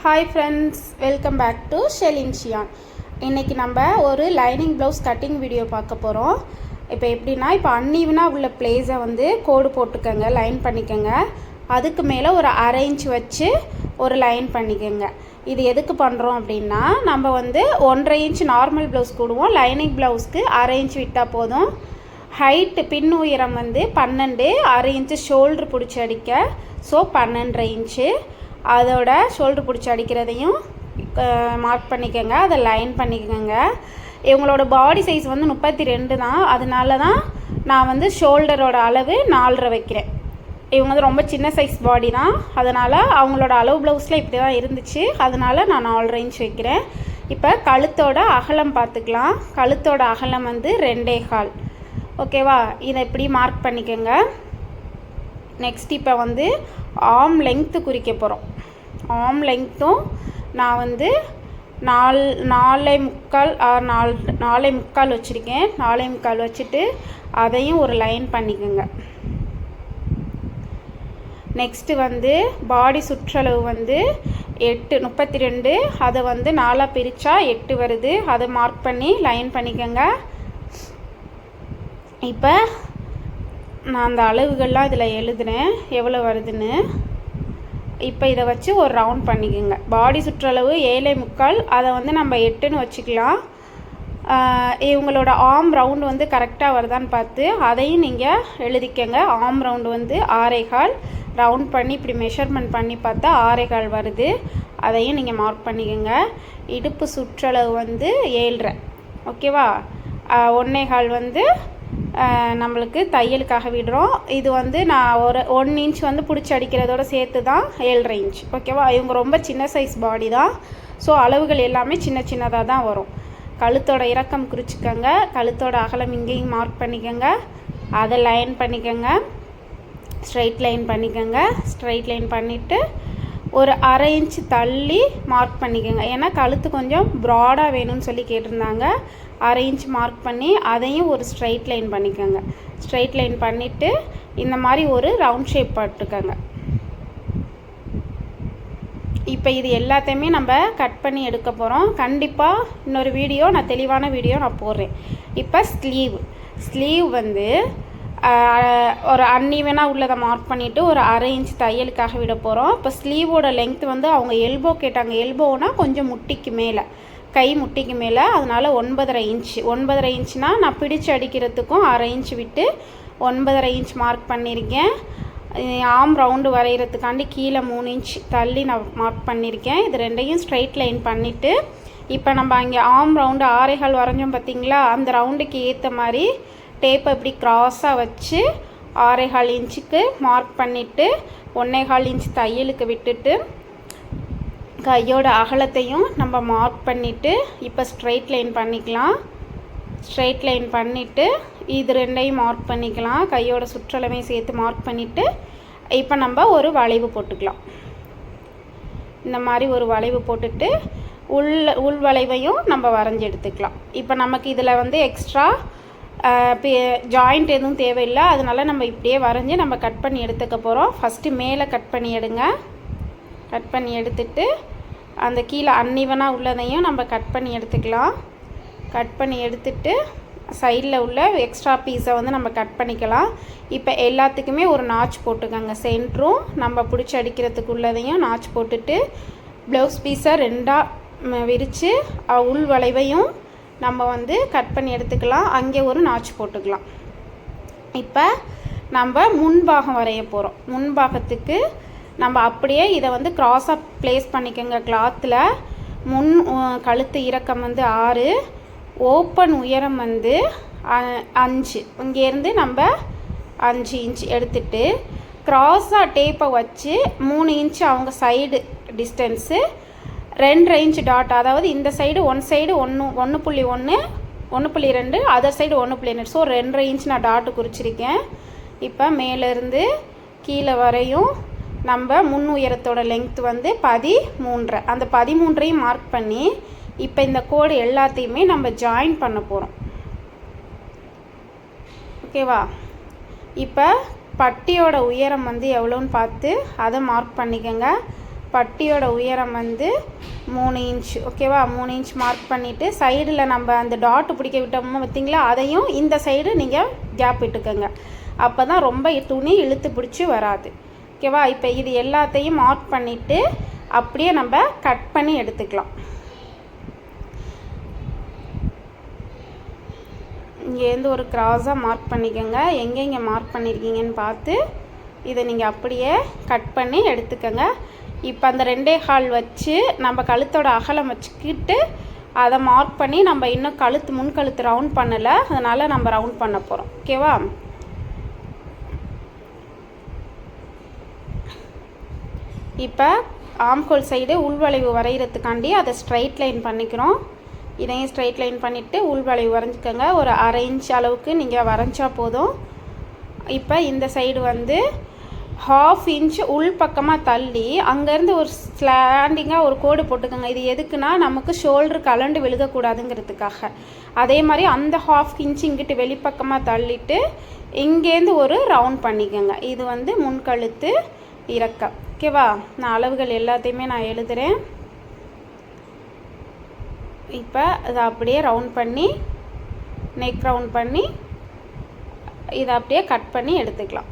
Hi friends welcome back to Shelin Shiyan இன்றைக்கி நம்ம ஒரு லைனிங் ப்ளவுஸ் கட்டிங் வீடியோ பார்க்க போகிறோம் இப்போ எப்படின்னா இப்போ அன்ஈவனாக உள்ள பிளேஸை வந்து கோடு போட்டுக்கோங்க லைன் பண்ணிக்கோங்க. அதுக்கு மேலே ஒரு அரேஞ்ச் வச்சு ஒரு லைன் பண்ணிக்கோங்க. இது எதுக்கு பண்ணுறோம் அப்படின்னா நம்ம வந்து ஒன்றரை இன்ச் நார்மல் ப்ளவுஸ் கூடுவோம். லைனிங் ப்ளவுஸ்க்கு அரை இன்ச் விட்டால் போதும். ஹைட்டு பின் உயரம் வந்து பன்னெண்டு அரை இன்ச்சு ஷோல்ட்ரு பிடிச்சி அடிக்க. ஸோ பன்னெண்டரை இன்ச்சு அதோட ஷோல்டர் பிடிச்சி அடிக்கிறதையும் மார்க் பண்ணிக்கோங்க. அதை லைன் பண்ணிக்கோங்க. இவங்களோட பாடி சைஸ் வந்து முப்பத்தி ரெண்டு தான். அதனால தான் நான் வந்து ஷோல்டரோட அளவு நாலரை வைக்கிறேன். இவங்க வந்து ரொம்ப சின்ன சைஸ் பாடி தான். அதனால் அவங்களோட அளவு ப்ளவுஸில் இப்படி தான் இருந்துச்சு. அதனால் நான் நாலரை இன்ச் வைக்கிறேன். இப்போ கழுத்தோட அகலம் பார்த்துக்கலாம். கழுத்தோட அகலம் வந்து ரெண்டே கால். ஓகேவா இதை இப்படி மார்க் பண்ணிக்கோங்க. நெக்ஸ்ட் இப்போ வந்து ஆம் லெங்க்த்து குறிக்க போகிறோம் ஆம் லெங்க்த்தும் நான் வந்து நால் நாலே முக்கால் நால் நாலே முக்கால் வச்சுருக்கேன். நாலே முக்கால் வச்சுட்டு அதையும் ஒரு லைன் பண்ணிக்கோங்க. நெக்ஸ்ட்டு வந்து பாடி சுற்றளவு வந்து எட்டு முப்பத்தி ரெண்டு அதை வந்து நாலாக பிரித்தா எட்டு வருது. அதை மார்க் பண்ணி லைன் பண்ணிக்கோங்க. இப்போ நான் அந்த அளவுகள்லாம் இதில் எழுதுனேன். எவ்வளோ வருதுன்னு? இப்போ இதை வச்சு ஒரு ரவுண்ட் பண்ணிக்கோங்க. பாடி சுற்றளவு ஏழை முக்கால். அதை வந்து நம்ம எட்டுன்னு வச்சுக்கலாம். இவங்களோட ஆம் ரவுண்டு வந்து கரெக்டாக வருதான்னு பார்த்து அதையும் நீங்கள் எழுதிக்கங்க. ஆம் ரவுண்டு வந்து ஆறேகால் ரவுண்ட் பண்ணி இப்படி மெஷர்மெண்ட் பண்ணி பார்த்தா ஆறேகால் வருது. அதையும் நீங்கள் மார்க் பண்ணிக்கோங்க. இடுப்பு சுற்றளவு வந்து ஏழ்ரை. ஓகேவா ஒன்னேகால் வந்து நம்மளுக்கு தையலுக்காக விடுறோம். இது வந்து நான் ஒரு ஒன் இன்ச் வந்து பிடிச்சி அடிக்கிறதோட சேர்த்து தான் ஏழரை இன்ச் ஓகேவா இவங்க ரொம்ப சின்ன சைஸ் பாடி தான். ஸோ அளவுகள் எல்லாமே சின்ன சின்னதாக தான் வரும். கழுத்தோட இறக்கம் குறிச்சிக்கோங்க. கழுத்தோட அகலம் இங்கேயும் மார்க் பண்ணிக்கோங்க. அதை லைன் பண்ணிக்கோங்க. ஸ்ட்ரைட் லைன் பண்ணிக்கோங்க. ஸ்ட்ரைட் லைன் பண்ணிவிட்டு ஒரு அரை இன்ச் தள்ளி மார்க் பண்ணிக்கோங்க. ஏன்னா கழுத்து கொஞ்சம் ப்ராடாக வேணும்னு சொல்லி கேட்டிருந்தாங்க. அரை இன்ச் மார்க் பண்ணி அதையும் ஒரு ஸ்ட்ரைட் லைன் பண்ணிக்கோங்க. ஸ்ட்ரைட் லைன் பண்ணிவிட்டு இந்த மாதிரி ஒரு ரவுண்ட் ஷேப் போட்டுக்கோங்க. இப்போ இது எல்லாத்தையுமே நம்ம கட் பண்ணி எடுக்க போகிறோம் கண்டிப்பாக இன்னொரு வீடியோ நான் தெளிவான வீடியோ நான் போடுறேன். இப்போ ஸ்லீவ் ஸ்லீவ் வந்து ஒரு அன்இவனாக உள்ளதை மார்க் பண்ணிவிட்டு ஒரு அரை இன்ச் தையலுக்காக விட போகிறோம் இப்போ ஸ்லீவோட லென்த் வந்து அவங்க எல்போ கேட்டாங்க. எல்போனா கொஞ்சம் முட்டிக்கு மேலே கை முட்டிக்கு மேலே. அதனால் ஒன்பதரை இன்ச் ஒன்பதரை இன்ச்னால் நான் பிடிச்சு அடிக்கிறதுக்கும் அரை இன்ச் விட்டு ஒன்பதரை இன்ச் மார்க் பண்ணியிருக்கேன் ஆம் ரவுண்டு வரைகிறதுக்காண்டி கீழே மூணு இன்ச் தள்ளி நான் மார்க் பண்ணியிருக்கேன் இது ரெண்டையும் ஸ்ட்ரைட் லைன் பண்ணிவிட்டு இப்போ நம்ம அங்கே ஆம் ரவுண்டு ஆரைகள் வரைஞ்சோம் பார்த்திங்களா அந்த ரவுண்டுக்கு ஏற்ற மாதிரி டேப்பை இப்படி க்ராஸாக வச்சு ஆறேகால் இன்ச்சுக்கு மார்க் பண்ணிவிட்டு ஒன்றேகால் இன்ச் தையலுக்கு விட்டுட்டு கையோட அகலத்தையும் நம்ம மார்க் பண்ணிவிட்டு இப்போ ஸ்ட்ரெயிட் லைன் பண்ணிக்கலாம். ஸ்ட்ரெயிட் லைன் பண்ணிவிட்டு இது ரெண்டையும் மார்க் பண்ணிக்கலாம். கையோட சுற்றளவையும் சேர்த்து மார்க் பண்ணிவிட்டு இப்போ நம்ம ஒரு வளைவு போட்டுக்கலாம். இந்த மாதிரி ஒரு வளைவு போட்டுட்டு உள் உள் வளைவையும் நம்ம வரைஞ்சி எடுத்துக்கலாம். இப்போ நமக்கு இதில் வந்து எக்ஸ்ட்ரா ஜாயிண்ட் எதுவும் தேவையில்லை. அதனால் நம்ம இப்படியே வரைஞ்சி நம்ம கட் பண்ணி எடுத்துக்க போகிறோம் ஃபஸ்ட்டு மேலே கட் பண்ணி எடுங்க. கட் பண்ணி எடுத்துட்டு அந்த கீழே அன்னிவனாக உள்ளதையும் நம்ம கட் பண்ணி எடுத்துக்கலாம். கட் பண்ணி எடுத்துட்டு சைடில் உள்ள எக்ஸ்ட்ரா பீஸை வந்து நம்ம கட் பண்ணிக்கலாம். இப்போ எல்லாத்துக்குமே ஒரு நாச் போட்டுக்கோங்க. சென்ட்ரும் நம்ம பிடிச்சி அடிக்கிறதுக்கு உள்ளதையும் நாச் போட்டுட்டு ப்ளவுஸ் பீஸை ரெண்டாக விரித்து உள் வளைவையும் நம்ம வந்து கட் பண்ணி எடுத்துக்கலாம். அங்கே ஒரு நாச்சு போட்டுக்கலாம். இப்போ நம்ம முன்பாகம் வரைய போகிறோம் முன்பாகத்துக்கு நம்ம அப்படியே இதை வந்து க்ராஸாக ப்ளேஸ் பண்ணிக்கோங்க கிளாத்தில் முன் கழுத்து இறக்கம் வந்து ஆறு. ஓப்பன் உயரம் வந்து அஞ்சு. இங்கேருந்து நம்ம அஞ்சு இன்ச் எடுத்துட்டு க்ராஸாக டேப்பை வச்சு மூணு இன்ச்சு அவங்க சைடு டிஸ்டன்ஸு ரெண்டு ரேஞ்ச் டாட் அதாவது இந்த சைடு ஒன் சைடு ஒன்று ஒன்று புள்ளி ஒன்று ஒன்று புள்ளி ரெண்டு அதர் சைடு ஒன்று புள்ளி ரெண்டு. ஸோ ரெண்டு ரேஞ்ச் நான் டாட்டு குறிச்சிருக்கேன். இப்போ மேலேருந்து கீழே வரையும் நம்ம முன் உயரத்தோட லெங்க்த் வந்து பதிமூன்றரை அந்த பதிமூன்றையும் மார்க் பண்ணி இப்போ இந்த கோடு எல்லாத்தையுமே நம்ம ஜாயின் பண்ண போகிறோம் ஓகேவா இப்போ பட்டியோட உயரம் வந்து எவ்வளோன்னு பார்த்து அதை மார்க் பண்ணிக்கோங்க. பட்டியோட உயரம் வந்து மூணு இன்ச் ஓகேவா மூணு இன்ச் மார்க் பண்ணிவிட்டு சைடில் நம்ம அந்த டாட்டு பிடிக்க விட்டோமோ பார்த்தீங்களா அதையும் இந்த சைடு நீங்கள் கேப் விட்டுக்கோங்க அப்போ தான் ரொம்ப துணி இழுத்து பிடிச்சி வராது. ஓகேவா இப்போ இது எல்லாத்தையும் மார்க் பண்ணிவிட்டு அப்படியே நம்ம கட் பண்ணி எடுத்துக்கலாம். இங்கேருந்து ஒரு க்ராஸாக மார்க் பண்ணிக்கோங்க. எங்கெங்கே மார்க் பண்ணியிருக்கீங்கன்னு பார்த்து இதை நீங்கள் அப்படியே கட் பண்ணி எடுத்துக்கோங்க. இப்போ அந்த ரெண்டே ஹால் வச்சு நம்ம கழுத்தோட அகலம் வச்சுக்கிட்டு அதை மார்க் பண்ணி நம்ம இன்னும் கழுத்து முன் கழுத்து ரவுண்ட் பண்ணலை. அதனால் நம்ம ரவுண்ட் பண்ண போகிறோம் ஓகேவா இப்போ ஆம்கோல் சைடு உள்வளைவு வரைகிறதுக்காண்டி அதை ஸ்ட்ரைட் லைன் பண்ணிக்கிறோம். இதையும் ஸ்ட்ரைட் லைன் பண்ணிவிட்டு உள்வளைவு வரைஞ்சிக்கோங்க. ஒரு அரை இன்ச் அளவுக்கு நீங்கள் வரைஞ்சா போதும். இப்போ இந்த சைடு வந்து ஹாஃப் இன்ச் உள் பக்கமாக தள்ளி அங்கேருந்து ஒரு ஸ்லாண்டிங்காக ஒரு கோடு போட்டுக்கோங்க. இது எதுக்குன்னா நமக்கு ஷோல்டர் கலண்டு விழுகக்கூடாதுங்கிறதுக்காக. அதே மாதிரி அந்த ஹாஃப் இன்ச் இங்கிட்டு வெளிப்பக்கமாக தள்ளிட்டு இங்கேருந்து ஒரு ரவுண்ட் பண்ணிக்கோங்க. இது வந்து முன்கழுத்து இறக்கம். ஓகேவா நான் அளவுகள் எல்லாத்தையுமே நான் எழுதுகிறேன் இப்போ அதை அப்படியே ரவுண்ட் பண்ணி நெக் ரவுண்ட் பண்ணி இதை அப்படியே கட் பண்ணி எடுத்துக்கலாம்.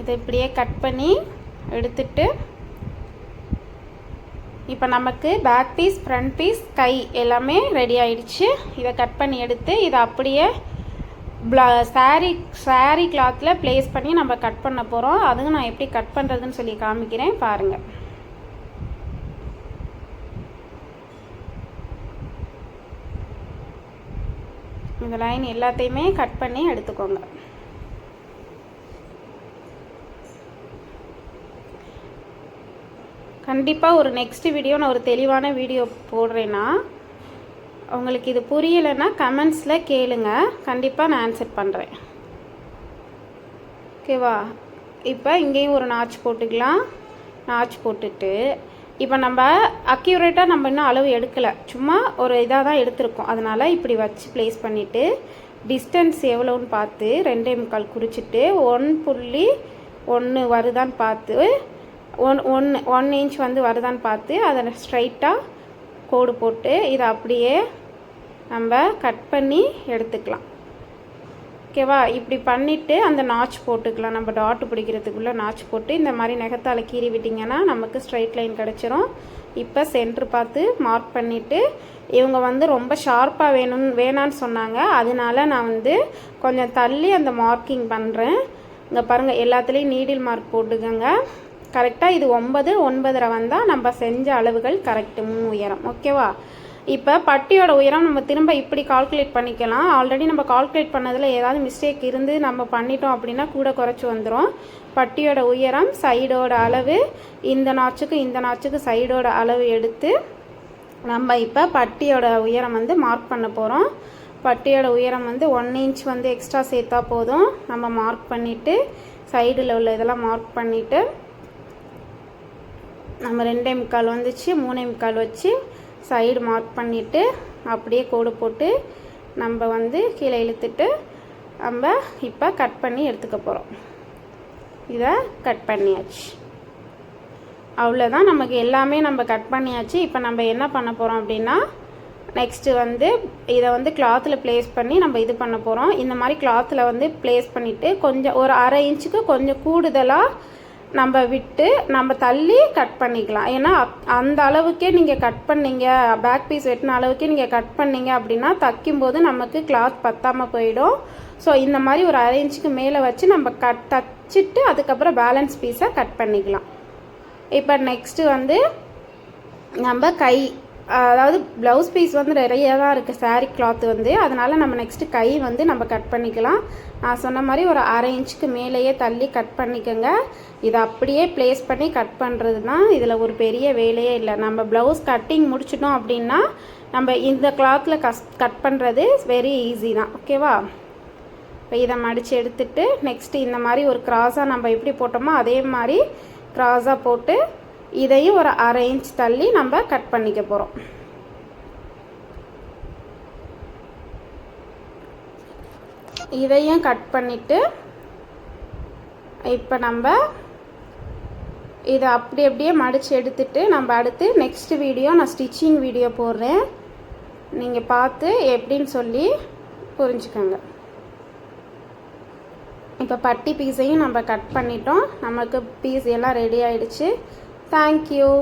இதை இப்படியே கட் பண்ணி எடுத்துட்டு இப்போ நமக்கு பேக் பீஸ் ஃப்ரண்ட் பீஸ் கை எல்லாமே ரெடி ஆயிடுச்சு. இதை கட் பண்ணி எடுத்து இதை அப்படியே ப்ளா சாரீ சாரீ கிளாத்தில் ப்ளேஸ் பண்ணி நம்ம கட் பண்ண போகிறோம் அதுவும் நான் எப்படி கட் பண்ணுறதுன்னு சொல்லி காமிக்கிறேன். பாருங்கள் இந்த லைன் எல்லாத்தையுமே கட் பண்ணி எடுத்துக்கோங்க. கண்டிப்பாக ஒரு நெக்ஸ்ட் வீடியோ நான் ஒரு தெளிவான வீடியோ போடுறேன்னா உங்களுக்கு இது புரியலைன்னா கமெண்ட்ஸில் கேளுங்க. கண்டிப்பாக நான் ஆன்சர் பண்ணுறேன் ஓகேவா இப்போ இங்கேயும் ஒரு நாச் போட்டுக்கலாம். நாச் போட்டுட்டு இப்போ நம்ம அக்யூரேட்டாக நம்ம இன்னும் அளவு எடுக்கலை. சும்மா ஒரு இதாக தான் எடுத்திருக்கோம். அதனால் இப்படி வச்சு ப்ளேஸ் பண்ணிவிட்டு டிஸ்டன்ஸ் எவ்வளோன்னு பார்த்து ரெண்டே முக்கால் குறிச்சிட்டு ஒன் புள்ளி ஒன்று வருதான்னு பார்த்து ஒன் ஒன்று ஒன் இன்ச் வந்து வருதான்னு பார்த்து அதை ஸ்ட்ரைட்டாக கோடு போட்டு இதை அப்படியே நம்ம கட் பண்ணி எடுத்துக்கலாம். ஓகேவா இப்படி பண்ணிவிட்டு அந்த நாச் போட்டுக்கலாம். நம்ம டாட்டு பிடிக்கிறதுக்குள்ளே நாச் போட்டு இந்த மாதிரி நெகத்தால் கீறி விட்டிங்கன்னா நமக்கு ஸ்ட்ரைட் லைன் கிடச்சிரும். இப்போ சென்ட்ரு பார்த்து மார்க் பண்ணிவிட்டு இவங்க வந்து ரொம்ப ஷார்ப்பாக வேணும்னு வேணான்னு சொன்னாங்க. அதனால நான் வந்து கொஞ்சம் தள்ளி அந்த மார்க்கிங் பண்ணுறேன் இங்கே பாருங்கள் எல்லாத்துலேயும் நீடில் மார்க் போட்டுக்கோங்க. கரெக்டாக இது ஒன்பது ஒன்பதரை வந்தால் நம்ம செஞ்ச அளவுகள் கரெக்டு மூணு உயரம். ஓகேவா இப்போ பட்டியோட உயரம் நம்ம திரும்ப இப்படி கால்குலேட் பண்ணிக்கலாம். ஆல்ரெடி நம்ம கால்குலேட் பண்ணதில் ஏதாவது மிஸ்டேக் இருந்து நம்ம பண்ணிட்டோம் அப்படின்னா கூட குறைச்சி வந்துடும் பட்டியோட உயரம் சைடோட அளவு இந்த நாச்சுக்கு இந்த நாச்சுக்கு சைடோட அளவு எடுத்து நம்ம இப்போ பட்டியோட உயரம் வந்து மார்க் பண்ண போகிறோம் பட்டியோட உயரம் வந்து ஒன் இன்ச் வந்து எக்ஸ்ட்ரா சேர்த்தா போதும். நம்ம மார்க் பண்ணிவிட்டு சைடில் உள்ள இதெல்லாம் மார்க் பண்ணிவிட்டு நம்ம ரெண்டே முக்கால் வந்துச்சு மூணே முக்கால் வச்சு சைடு மார்க் பண்ணிவிட்டு அப்படியே கோடு போட்டு நம்ம வந்து கீழே இழுத்துட்டு நம்ம இப்போ கட் பண்ணி எடுத்துக்க போகிறோம் இதை கட் பண்ணியாச்சு. அவ்வளோதான் நமக்கு எல்லாமே நம்ம கட் பண்ணியாச்சு. இப்போ நம்ம என்ன பண்ண போகிறோம் அப்படின்னா நெக்ஸ்ட்டு வந்து இதை வந்து கிளாத்தில் ப்ளேஸ் பண்ணி நம்ம இது பண்ண போகிறோம் இந்த மாதிரி கிளாத்தில் வந்து ப்ளேஸ் பண்ணிவிட்டு கொஞ்சம் ஒரு அரை இன்ச்சுக்கு கொஞ்சம் கூடுதலாக நம்ம விட்டு நம்ம தள்ளி கட் பண்ணிக்கலாம். ஏன்னா அந்த அளவுக்கே நீங்கள் கட் பண்ணீங்க பேக் பீஸ் வெட்டின அளவுக்கே நீங்கள் கட் பண்ணீங்க அப்படின்னா தைக்கும்போது நமக்கு கிளாத் பத்தாமல் போயிடும். ஸோ இந்த மாதிரி ஒரு அரை இன்ச்சுக்கு மேலே வச்சு நம்ம கட் தச்சுட்டு அதுக்கப்புறம் பேலன்ஸ் பீஸை கட் பண்ணிக்கலாம். இப்போ நெக்ஸ்ட்டு வந்து நம்ம கை அதாவது ப்ளவுஸ் பீஸ் வந்து நிறைய தான் இருக்குது சாரீ கிளாத் வந்து. அதனால் நம்ம நெக்ஸ்ட்டு கை வந்து நம்ம கட் பண்ணிக்கலாம். நான் சொன்ன மாதிரி ஒரு அரை இன்ச்சுக்கு மேலேயே தள்ளி கட் பண்ணிக்கோங்க. இதை அப்படியே ப்ளேஸ் பண்ணி கட் பண்ணுறது தான் இதில் ஒரு பெரிய வேலையே இல்லை. நம்ம ப்ளவுஸ் கட்டிங் முடிச்சிட்டோம் அப்படின்னா நம்ம இந்த கிளாத்தில் கஸ் கட் பண்ணுறது வெரி ஈஸி தான். ஓகேவா இப்போ இதை மடித்து எடுத்துட்டு நெக்ஸ்ட்டு இந்த மாதிரி ஒரு க்ராஸாக நம்ம எப்படி போட்டோமோ அதே மாதிரி க்ராஸாக போட்டு இதையும் ஒரு அரை இன்ச் தள்ளி நம்ம கட் பண்ணிக்க போகிறோம் இதையும் கட் பண்ணிவிட்டு இப்போ நம்ம இதை அப்படி அப்படியே மடித்து எடுத்துட்டு நம்ம அடுத்து நெக்ஸ்ட் வீடியோ நான் ஸ்டிச்சிங் வீடியோ போடுறேன். நீங்கள் பார்த்து எப்படின்னு சொல்லி புரிஞ்சுக்கோங்க. இப்போ பட்டி பீஸையும் நம்ம கட் பண்ணிட்டோம். நமக்கு பீஸ் எல்லாம் ரெடி ஆயிடுச்சு. தேங்க்யூ